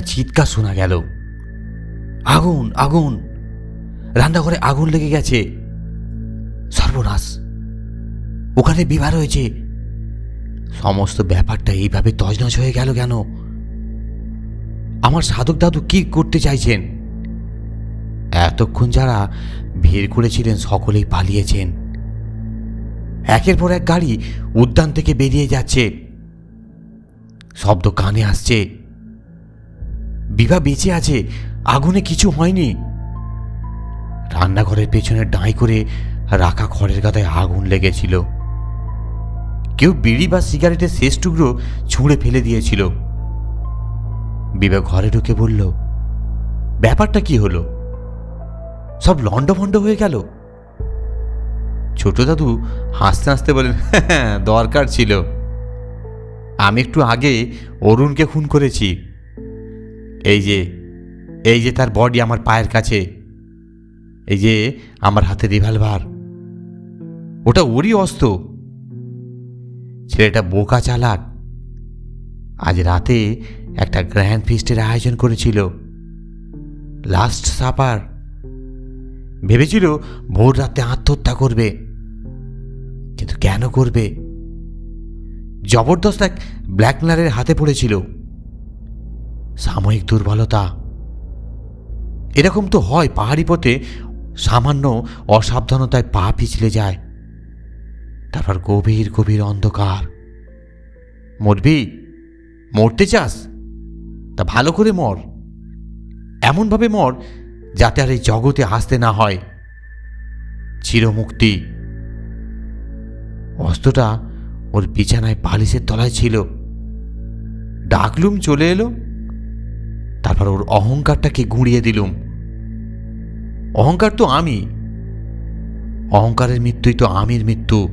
চিৎকার শোনা গেল। আগুন আগুন। রান্নাঘরে আগুন লেগে গেছে। সর্বনাশ। ওখানে বিবাহ হয়েছে সমস্ত ব্যাপারটা এইভাবে তজনজ হয়ে গেল কেন? আমার সাধক দাদু কি করতে চাইছেন? এতক্ষণ যারা ভিড় করেছিলেন সকলেই পালিয়েছেন। একের পর এক গাড়ি উদ্যান থেকে বেরিয়ে যাচ্ছে। শব্দ কানে আসছে। বিভা বেঁচে আছে আগুনে কিছু হয়নি। রান্নাঘরের পেছনে ডাঁই করে রাখা খড়ের গাদায় আগুন লেগেছিল। কেউ বিড়ি বা সিগারেটের শেষ টুকরো ছুঁড়ে ফেলে দিয়েছিল। বিভা ঘরে ঢুকে বলল ব্যাপারটা কি হলো? সব লণ্ডভণ্ড হয়ে গেল? ছোট দাদু হাসতে হাসতে বলেন "হ্যাঁ, দরকার ছিল। আমি একটু আগে অরুণকে খুন করেছি। এই যে এই যে তার বডি আমার পায়ের কাছে, এই যে আমার হাতে রিভলভার ওটা ওরই অস্ত্র। ছেলেটা বোকা চালাক। আজ রাতে একটা গ্র্যান্ড ফিস্টের আয়োজন করেছিল। লাস্ট সাপার ভেবেছিল ভোর রাতে আত্মহত্যা করবে। কিন্তু কেন করবে? জবরদস্ত এক ব্ল্যাকমেলারের হাতে পড়েছিল। সাময়িক দুর্বলতা। এরকম তো হয়, পাহাড়ি পথে সামান্য অসাবধানতায় পা পিছলে যায়। তারপর গভীর গভীর অন্ধকার। মরবি? মরতে চাস? তা ভালো করে মর। এমনভাবে মর যাতে আর এই জগতে আসতে না হয়। চিরমুক্তি। অস্ত্রটা ওর বিছানায় বালিশের তলায় ছিল। ডাকলুম চলে এলো। তারপর ওর অহংকারটাকে গুঁড়িয়ে দিলুম। অহংকার তো আমি। অহংকারের মৃত্যুই তো আমির মৃত্যু।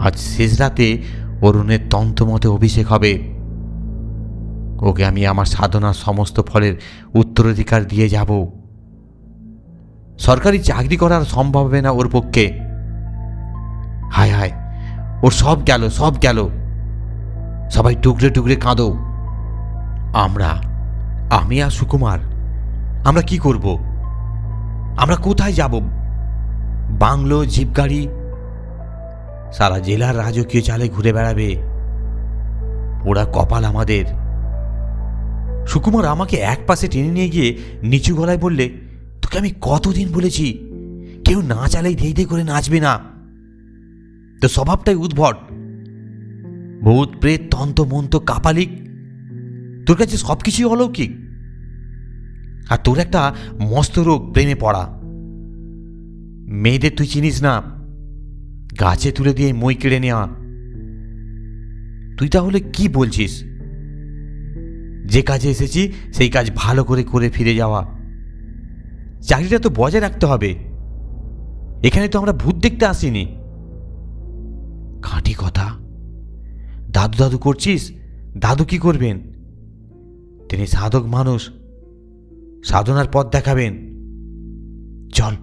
আজ শেষ রাতে অরুণের তন্ত্রমতে অভিষেক হবে। ওকে আমি আমার সাধনার সমস্ত ফলের উত্তরাধিকার দিয়ে যাব। সরকারি চাকরি করার সম্ভব হবে না ওর পক্ষে। হায় হায়, ওর সব গেল সব গেল। সবাই টুকরে টুকরে কাঁদো। আমরা, আমি আর সুকুমার, আমরা কি করব? আমরা কোথায় যাব? বাংলো জিপ গাড়ি সারা জেলার রাজকীয় চালে ঘুরে বেড়াবে। ওরা কপাল আমাদের। সুকুমার আমাকে এক পাশে টেনে নিয়ে গিয়ে নিচু গলায় বললে, তোকে আমি কতদিন বলেছি? কেউ না চালেই ধেই ধেই করে নাচবে না। তো স্বভাবটাই উদ্ভট। ভূত, প্রেত, তন্ত, মন্ত, কাপালিক তোর কাছে সব কিছুই অলৌকিক। আর তোর একটা মস্ত রোগ প্রেমে পড়া। মেয়েদের তুই চিনিস না। গাছে তুলে দিয়ে মই কেড়ে নেওয়া। তুই তাহলে কি বলছিস? যে কাজে এসেছি, সেই কাজ ভালো করে করে ফিরে যাওয়া। চাকরিটা তো বজায় রাখতে হবে। এখানে তো আমরা ভূত দেখতে আসিনি। খাঁটি কথা। দাদু দাদু করছিস? দাদু কি করবেন? তিনি সাধক মানুষ। সাধনার পথ দেখাবেন। চল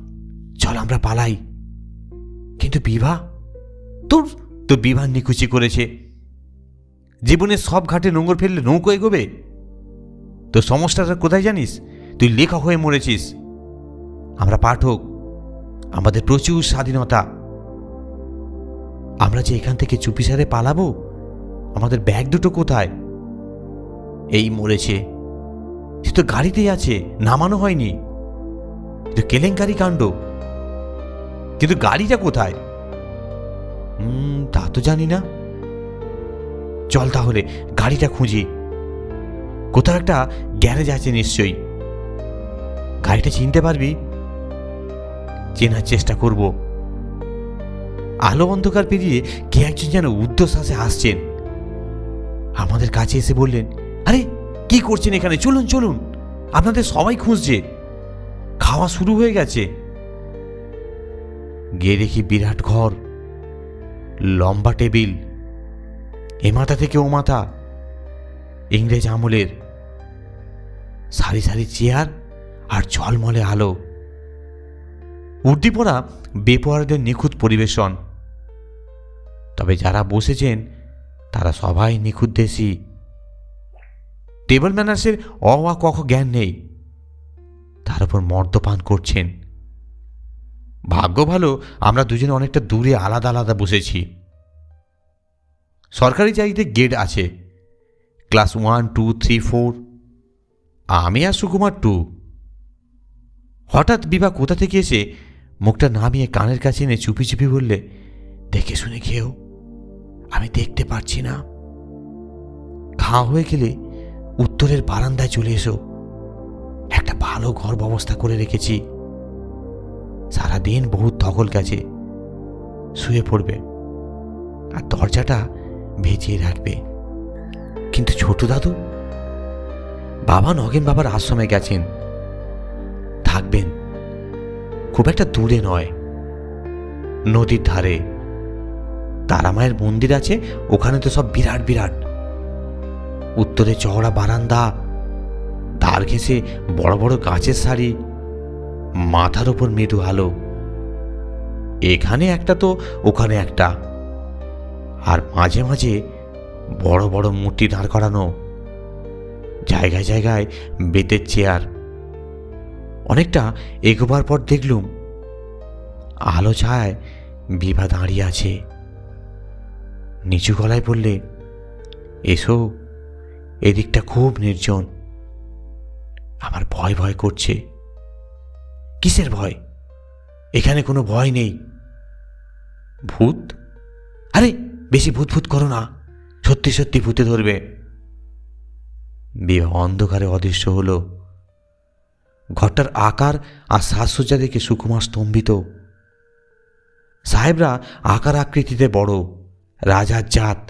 চল আমরা পালাই। কিন্তু বিভা, তোর তো বিভা নিকুচি করেছে। জীবনের সব ঘাটে নোংর ফেললে নৌকো এগোবে? তো সমস্যাটা কোথায় জানিস? তুই লেখক হয়ে মরেছিস। আমরা পাঠক, আমাদের প্রচুর স্বাধীনতা। আমরা যে এখান থেকে চুপিসারে পালাবো, আমাদের ব্যাগ দুটো কোথায়? এই মরেছে। সে তো গাড়িতেই আছে, নামানো হয়নি। তো কেলেঙ্কারি কাণ্ড। কিন্তু গাড়িটা কোথায়? হুম তা তো জানি না। চল তাহলে, গাড়িটা খুঁজি। কোথাও একটা গ্যারেজ আছে নিশ্চয়ই। গাড়িটা চিনতে পারবি? চেনার চেষ্টা করব। আলো অন্ধকার পেরিয়ে কে একজন যেন উদ্ধশ্বাসে আসছেন। আমাদের কাছে এসে বললেন কি করছেন এখানে? চলুন চলুন। আপনাদের সবাই খুঁজছে। খাওয়া শুরু হয়ে গেছে। গিয়ে দেখি বিরাট ঘর, লম্বা টেবিল, এ মাথা থেকে ও মাথা, ইংরেজ আমলের। সারি সারি চেয়ার আর ঝলমলে আলো। উর্দিপোড়া বেপোয়ারদের নিখুঁত পরিবেশন। তবে যারা বসেছেন, তারা সবাই নিখুঁত দেশি। টেবিল ম্যানার্সের অ আ ক খ জ্ঞান নেই। তার উপর মদ্যপান করছেন। ভাগ্য ভালো, আমরা দুজনে অনেকটা দূরে আলাদা আলাদা বসেছি। সরকারি চাকরিতে গেট আছে। Class one, two, three, four. আমি আর সুকুমার টু। হঠাৎ বিভা কোথা থেকে এসে মুখটা নামিয়ে কানের কাছে এনে চুপি চুপি বললে, দেখে শুনে খেয়েও, আমি দেখতে পারছি না। খাওয়া হয়ে গেলে উত্তরের বারান্দায় চলে এসো। একটা ভালো ঘর ব্যবস্থা করে রেখেছি। সারাদিন বহুত ধকল গেছে। শুয়ে পড়বে। আর দরজাটা ভেজিয়ে রাখবে। কিন্তু ছোট দাদু, বাবা নগেন বাবার আশ্রমে গেছেন। থাকবেন। খুব একটা দূরে নয়। নদীর ধারে। তারামায়ের মন্দির আছে, ওখানে তো সব বিরাট বিরাট। উত্তরে চওড়া বারান্দা। ধার ঘেঁষে বড় বড় গাছের সারি। মাথার ওপর মৃদু আলো। এখানে একটা তো, ওখানে একটা। আর মাঝে মাঝে বড় বড় মূর্তি দাঁড় করানো। জায়গায় জায়গায় বেতের চেয়ার। অনেকটা এগোবার পর দেখলুম, আলো ছায় বিভা দাঁড়িয়ে আছে। নিচু গলায় বললে, এসো। এদিকটা খুব নির্জন। আমার ভয় ভয় করছে। কিসের ভয়? এখানে কোনো ভয় নেই। ভূত? আরে, বেশি ভূত ভূত করো না। সত্যি সত্যি ভূতে ধরবে। বিবাহ অন্ধকারে অদৃশ্য হলো। ঘরটার আকার আর সাজসজ্জা দেখে সুকুমার স্তম্ভিত। সাহেবরা আকার আকৃতিতে বড়। রাজার জাত।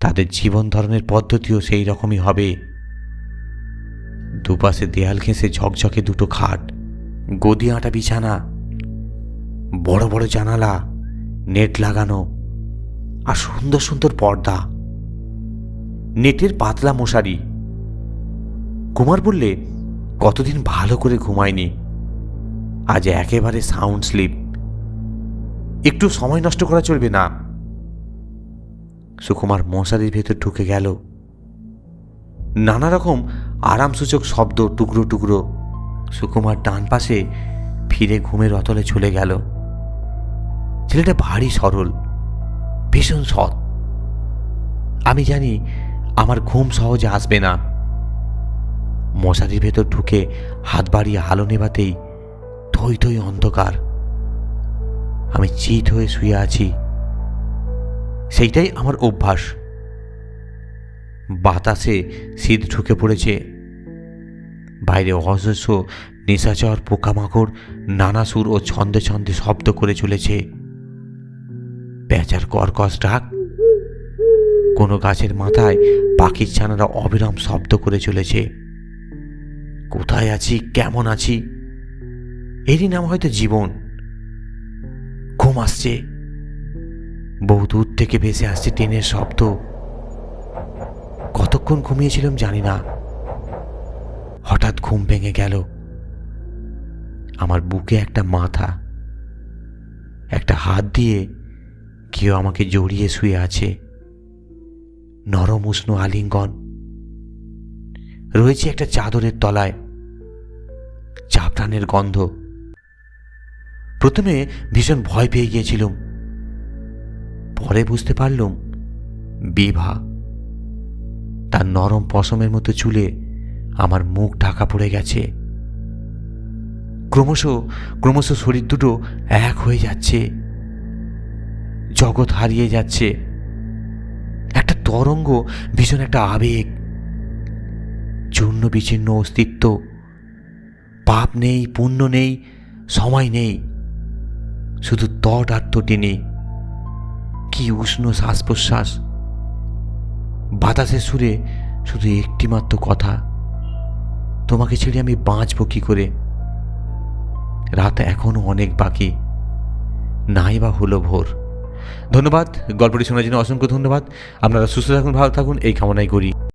তাদের জীবন ধারণের পদ্ধতিও সেই রকমই হবে। দুপাশে দেয়াল ঘেঁষে ঝকঝকে দুটো খাট, গদি আঁটা বিছানা, বড় বড় জানালা, নেট লাগানো আর সুন্দর সুন্দর পর্দা। নেটের পাতলা মশারি। কুমার বললে, কতদিন ভালো করে ঘুমায়নি। আজ একেবারে সাউন্ড স্লিপ একটু সময় নষ্ট করা চলবে না। সুকুমার মশারির ভেতর ঢুকে গেল। নানা রকম আরামসূচক শব্দ, টুকরো টুকরো। সুকুমার ডান পাশে ফিরে ঘুমের অতলে চলে গেল। ছেলেটা ভারী সরল, ভীষণ সৎ। আমি জানি আমার ঘুম সহজে আসবে না। মশারির ভেতর ঢুকে হাত বাড়িয়ে আলো নেভাতেই থই থই অন্ধকার। আমি চিত হয়ে শুয়ে আছি। সেইটাই আমার অভ্যাস। বাতাসে শীত ঢুকে পড়েছে। বাইরে অজস্র নিশাচর পোকামাকড়, নানা সুর ও ছন্দে ছন্দে শব্দ করে চলেছে। পেঁচার কর্কশ ডাক। কোনো গাছের মাথায় পাখির ছানারা অবিরাম শব্দ করে চলেছে। কোথায় আছি? কেমন আছি? এরই নাম হয়তো জীবন। ঘুম আসছে। বহু দূর থেকে ভেসে আসছে ট্রেনের শব্দ। কতক্ষণ ঘুমিয়েছিলাম জানি না। হঠাৎ ঘুম ভেঙে গেল। আমার বুকে একটা মাথা, একটা হাত দিয়ে কেউ আমাকে জড়িয়ে শুয়ে আছে। নরম উষ্ণ আলিঙ্গন। রয়েছে একটা চাদরের তলায়। চাপটানের গন্ধ। প্রথমে ভীষণ ভয় পেয়ে গিয়েছিলাম। পরে বুঝতে পারলুম, বিভা তার নরম পশমের মতো চুলে আমার মুখ ঢাকা পড়ে গেছে। ক্রমশ ক্রমশ শরীর দুটো এক হয়ে যাচ্ছে। জগৎ হারিয়ে যাচ্ছে। একটা তরঙ্গ, ভীষণ একটা আবেগ চূর্ণ বিচ্ছিন্ন অস্তিত্ব। পাপ নেই, পুণ্য নেই, সময় নেই। শুধু তট আর তটিনী কি উষ্ণ শ্বাস প্রশ্বাস বাতাসের সুরে শুধু একটিমাত্র কথা, তোমাকে ছেড়ে আমি বাঁচব কি করে? রাত এখনও অনেক বাকি, নাই বা হলো ভোর। ধন্যবাদ, গল্পটি শোনার জন্য অসংখ্য ধন্যবাদ। আপনারা সুস্থ থাকুন, ভালো থাকুন, এই কামনাই করি।